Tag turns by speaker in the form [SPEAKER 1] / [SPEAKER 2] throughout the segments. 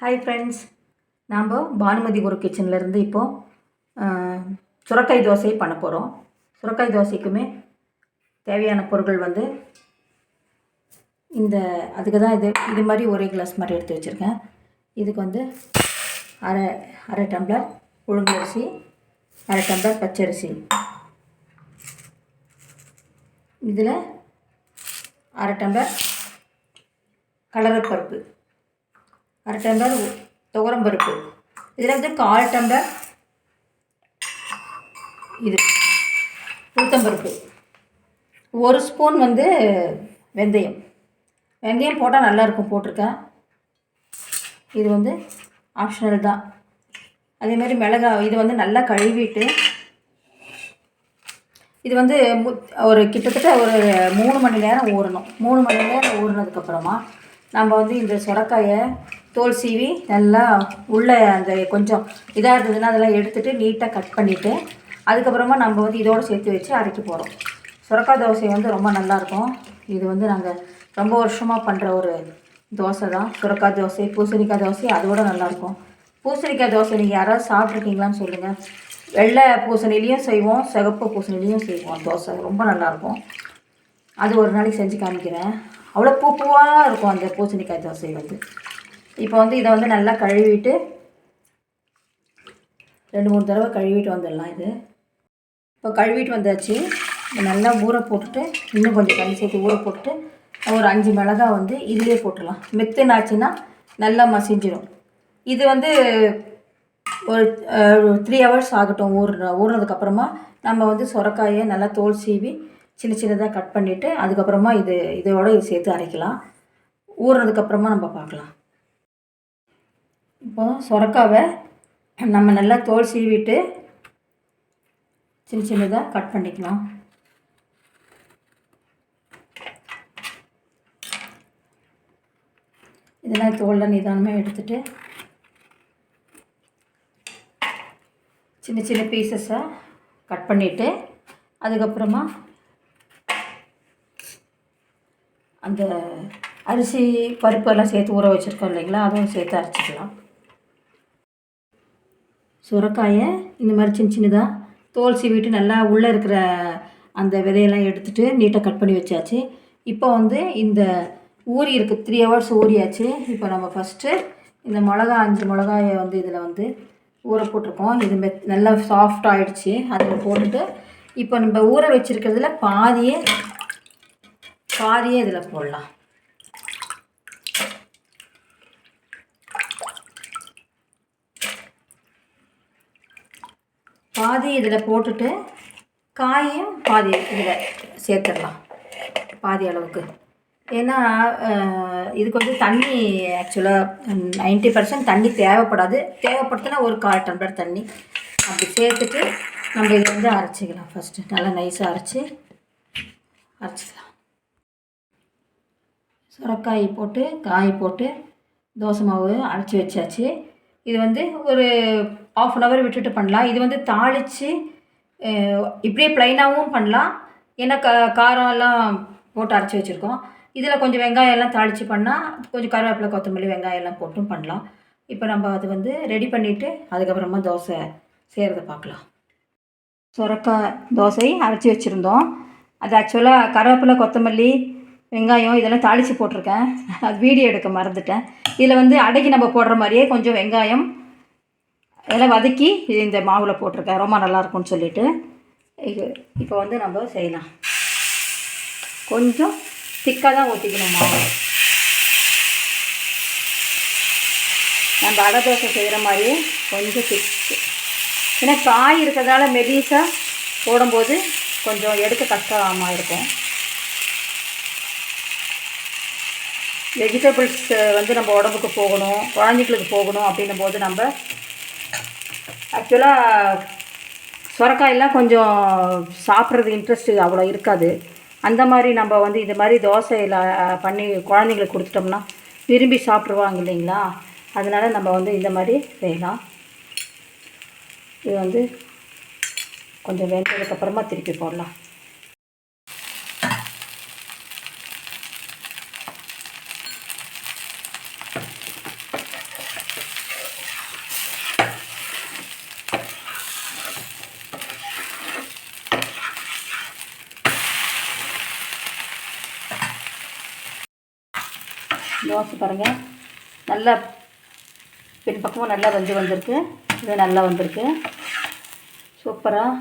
[SPEAKER 1] Hi friends நாம் பானுமதி குரு கிச்சன்லேருந்து இப்போது சுரக்காய் தோசை பண்ண போகிறோம் சுரக்காய் தோசைக்குமே தேவையான பொருட்கள் வந்து இந்த அதுக்கு தான் இது இது மாதிரி ஒரே கிளாஸ் மாதிரி எடுத்து வச்சுருக்கேன். இதுக்கு வந்து அரை அரை டம்ளர் உளுந்தரிசி அரை டம்ளர் பச்சரிசி இதில் அரை டம்ளர் கடலைப்பருப்பு அரை டம்ளர் துவரம் பருப்பு. இதில் வந்து கால் டம்ளர் இது உளுத்தம்பருப்பு ஒரு ஸ்பூன் வந்து வெந்தயம். வெந்தயம் போட்டால் நல்லாயிருக்கும் போட்டிருக்கேன். இது வந்து ஆப்ஷனல் தான். அதே மாதிரி மிளகா இது வந்து நல்லா கழுவிட்டு இது வந்து ஒரு கிட்டத்தட்ட ஒரு மூணு மணி நேரம் ஊறணும். மூணு மணி நேரம் ஊறினதுக்கப்புறமா நம்ம வந்து இந்த சுரக்காயை தோல் சீவி நல்லா உள்ளே அந்த கொஞ்சம் இதாக இருந்ததுன்னா அதெல்லாம் எடுத்துகிட்டு நீட்டாக கட் பண்ணிவிட்டு அதுக்கப்புறமா நம்ம வந்து இதோடு சேர்த்து வச்சு அரைக்க போகிறோம் சுரக்காய் தோசை வந்து ரொம்ப நல்லாயிருக்கும். இது வந்து நாங்கள் ரொம்ப வருஷமாக பண்ணுற ஒரு தோசை தான். சுரக்காய் தோசை பூசணிக்காய் தோசை அதோட நல்லாயிருக்கும். பூசணிக்காய் தோசை நீங்கள் யாராவது சாப்பிட்ருக்கீங்களான்னு சொல்லுங்கள் வெள்ளை பூசணிலையும் செய்வோம் சிகப்பு பூசணிலையும் செய்வோம் தோசை. ரொம்ப நல்லாயிருக்கும். அது ஒரு நாளைக்கு செஞ்சு காமிக்கிறேன். அவ்வளோ பூ பூவாக இருக்கும் அந்த பூசணிக்காய் தோசை வந்து. இப்போ வந்து இதை வந்து நல்லா கழுவிட்டு ரெண்டு மூணு தடவை கழுவிட்டு வந்துடலாம் இது. இப்போ கழுவிட்டு வந்தாச்சு. நல்லா ஊற போட்டுட்டு இன்னும் கொஞ்சம் தண்ணி சேர்த்து ஊற போட்டுட்டு ஒரு அஞ்சு மிளகா வந்து இதுலேயே போட்டுடலாம். மெத்துனாச்சுன்னா நல்லா மசிஞ்சிடும் இது வந்து ஒரு த்ரீ ஹவர்ஸ் ஆகட்டும் ஊறுற ஊறுனதுக்கப்புறமா நம்ம வந்து சுரக்காயை நல்லா தோல் சீவி சின்ன சின்னதாக கட் பண்ணிவிட்டு அதுக்கப்புறமா இது இதோட இது சேர்த்து அரைக்கலாம். ஊறுனதுக்கப்புறமா நம்ம பார்க்கலாம். இப்போ சுரக்காவை நம்ம நல்லா தோல் சீவிட்டு சின்ன சின்னதாக கட் பண்ணிக்கலாம். இதெல்லாம் தோலில் நிதானமாக எடுத்துட்டு சின்ன சின்ன பீசஸாக கட் பண்ணிவிட்டு அதுக்கப்புறமா அந்த அரிசி பருப்பு எல்லாம் சேர்த்து ஊற வச்சுருக்கோம் இல்லைங்களா? அதுவும் சேர்த்து அரைச்சிக்கலாம். சுரக்காயை இந்த மாதிரி சின்ன சின்னதாக தோல் சீவிட்டு நல்லா உள்ளே இருக்கிற அந்த விதையெல்லாம் எடுத்துட்டு நீட்டாக கட் பண்ணி வச்சாச்சு. இப்போ வந்து இந்த ஊறி இருக்குது த்ரீ ஹவர்ஸ் ஊறியாச்சு. இப்போ நம்ம ஃபஸ்ட்டு இந்த மிளகா அஞ்சு மிளகாயை வந்து இதில் வந்து ஊற போட்டிருக்கோம். இது மெத் நல்லா சாஃப்ட் ஆகிடுச்சி அதில் போட்டுட்டு இப்போ நம்ம ஊற வச்சுருக்கிறதுல பாதியே பாதியே இதில் போடலாம். பாதி இதில் போட்டுட்டு காயும் பாதி இதில் சேர்த்துடலாம் பாதி அளவுக்கு. ஏன்னா இதுக்கு வந்து தண்ணி ஆக்சுவலாக நைன்ட்டி பர்சன்ட் தண்ணி தேவைப்படாது. தேவைப்படுத்தினா ஒரு கால் டம்ளர் தண்ணி. அப்படி சேர்த்துட்டு நம்ம இதை வந்து அரைச்சிக்கலாம் ஃபஸ்ட்டு நல்லா நைஸாக அரைச்சி அரைச்சிக்கலாம். சுரக்காய் போட்டு காய் போட்டு தோசை மாவு அரைச்சி வச்சாச்சு. இது வந்து ஒரு ஆஃப் அன் ஹவர் விட்டுட்டு பண்ணலாம். இது வந்து தாளித்து இப்படியே ப்ளைனாகவும் பண்ணலாம். ஏன்னா க காரம் எல்லாம் போட்டு அரைச்சி வச்சுருக்கோம். இதில் கொஞ்சம் வெங்காயம் எல்லாம் தாளித்து பண்ணால் கொஞ்சம் கருவேப்பிலை கொத்தமல்லி வெங்காயம் எல்லாம் போட்டும் பண்ணலாம். இப்போ நம்ம அது வந்து ரெடி பண்ணிவிட்டு அதுக்கப்புறமா தோசை செய்கிறத பார்க்கலாம். சுரக்காய் தோசை அரைச்சி வச்சுருந்தோம். அது ஆக்சுவலாக கருவேப்பிலை கொத்தமல்லி வெங்காயம் இதெல்லாம் தாளித்து போட்டிருக்கேன். அது வீடியோ எடுக்க மறந்துட்டேன். இதில் வந்து அடைக்கு நம்ம போடுற மாதிரியே கொஞ்சம் வெங்காயம் இதெல்லாம் வதக்கி இது இந்த மாவில் போட்டிருக்கேன் ரொம்ப நல்லாயிருக்கும்னு சொல்லிட்டு. இது இப்போ வந்து நம்ம செய்யலாம். கொஞ்சம் திக்காக தான் ஊற்றிக்கணும் மாவு. நம்ம அடை தோசை செய்கிற மாதிரியே கொஞ்சம் திக்கு ஏன்னா காய் இருக்கிறதால மெலிசாக போடும்போது கொஞ்சம் எடுக்க கஷ்டமாக இருக்கும். வெஜிடபிள்ஸ் வந்து நம்ம உடம்புக்கு போகணும் குழந்தைங்களுக்கு போகணும் அப்படின்னும் போது நம்ம ஆக்சுவலாக சுரக்காயெல்லாம் கொஞ்சம் சாப்பிட்றது இன்ட்ரெஸ்ட் அவ்வளோ இருக்காது. அந்த மாதிரி நம்ம வந்து இது மாதிரி தோசையில் பண்ணி குழந்தைங்களுக்கு கொடுத்துட்டோம்னா விரும்பி சாப்பிட்ருவாங்க இல்லைங்களா? அதனால் நம்ம வந்து இந்த மாதிரி செய்யலாம். இது வந்து கொஞ்சம் வெந்ததுக்கப்புறமா திருப்பி போடலாம். தோசை பாருங்கள் நல்லா பின்பக்கமும் நல்லா வெந்து வந்திருக்கு. இது நல்லா வந்திருக்கு. சூப்பராக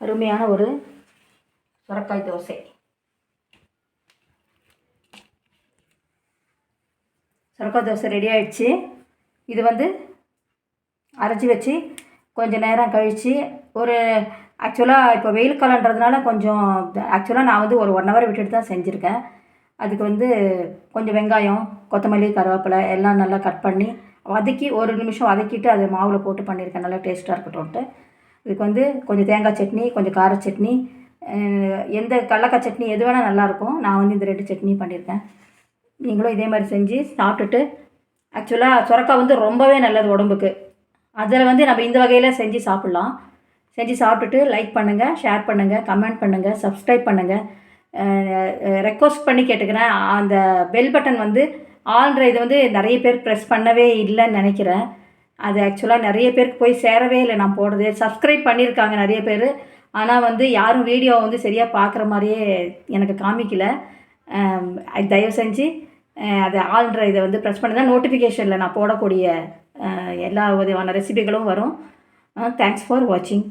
[SPEAKER 1] அருமையான ஒரு சுரக்காய் தோசை. சுரக்காய் தோசை ரெடி ஆகிடுச்சு இது வந்து அரைச்சி வச்சு கொஞ்சம் நேரம் கழித்து ஒரு ஆக்சுவலாக இப்போ வெயில் காலன்றதுனால கொஞ்சம் ஆக்சுவலாக நான் வந்து ஒரு ஒன் ஹவர் விட்டுட்டு தான் செஞ்சுருக்கேன். அதுக்கு வந்து கொஞ்சம் வெங்காயம் கொத்தமல்லி கருவேப்பிலை எல்லாம் நல்லா கட் பண்ணி வதக்கி ஒரு நிமிஷம் வதக்கிட்டு அது மாவில் போட்டு பண்ணியிருக்கேன் நல்லா டேஸ்ட்டாக இருக்கட்டும்ன்ட்டு இதுக்கு வந்து கொஞ்சம் தேங்காய் சட்னி கொஞ்சம் கார சட்னி எந்த கடலக்காய் சட்னி எது வேணால் நல்லாயிருக்கும் நான் வந்து இந்த ரெண்டு சட்னி பண்ணியிருக்கேன் நீங்களும் இதே மாதிரி செஞ்சு சாப்பிட்டுட்டு ஆக்சுவலாக சுரக்காய் வந்து ரொம்பவே நல்லது உடம்புக்கு. அதில் வந்து நம்ம இந்த வகையில் செஞ்சு சாப்பிட்லாம். செஞ்சு சாப்பிட்டுட்டு லைக் பண்ணுங்கள் ஷேர் பண்ணுங்கள் கமெண்ட் பண்ணுங்கள் சப்ஸ்கிரைப் பண்ணுங்கள் ரெக்வஸ்ட் பண்ணி கேட்டுக்கிறேன். அந்த பெல் பட்டன் வந்து ஆல்ன்ற இது வந்து நிறைய பேர் ப்ரெஸ் பண்ணவே இல்லைன்னு நினைக்கிறேன். அது ஆக்சுவலாக நிறைய பேருக்கு போய் சேரவே இல்லை. நான் போடுறது. சப்ஸ்கிரைப் பண்ணியிருக்காங்க நிறைய பேர். ஆனால் வந்து யாரும் வீடியோ வந்து சரியாக பார்க்குற மாதிரியே எனக்கு காமிக்கல. தயவு செஞ்சு அது ஆல்ன்ற இதை வந்து ப்ரெஸ் பண்ணி தான் நோட்டிஃபிகேஷனில் நான் போடக்கூடிய எல்லா விதமான ரெசிபிகளும் வரும். தேங்க்ஸ் ஃபார் வாட்சிங்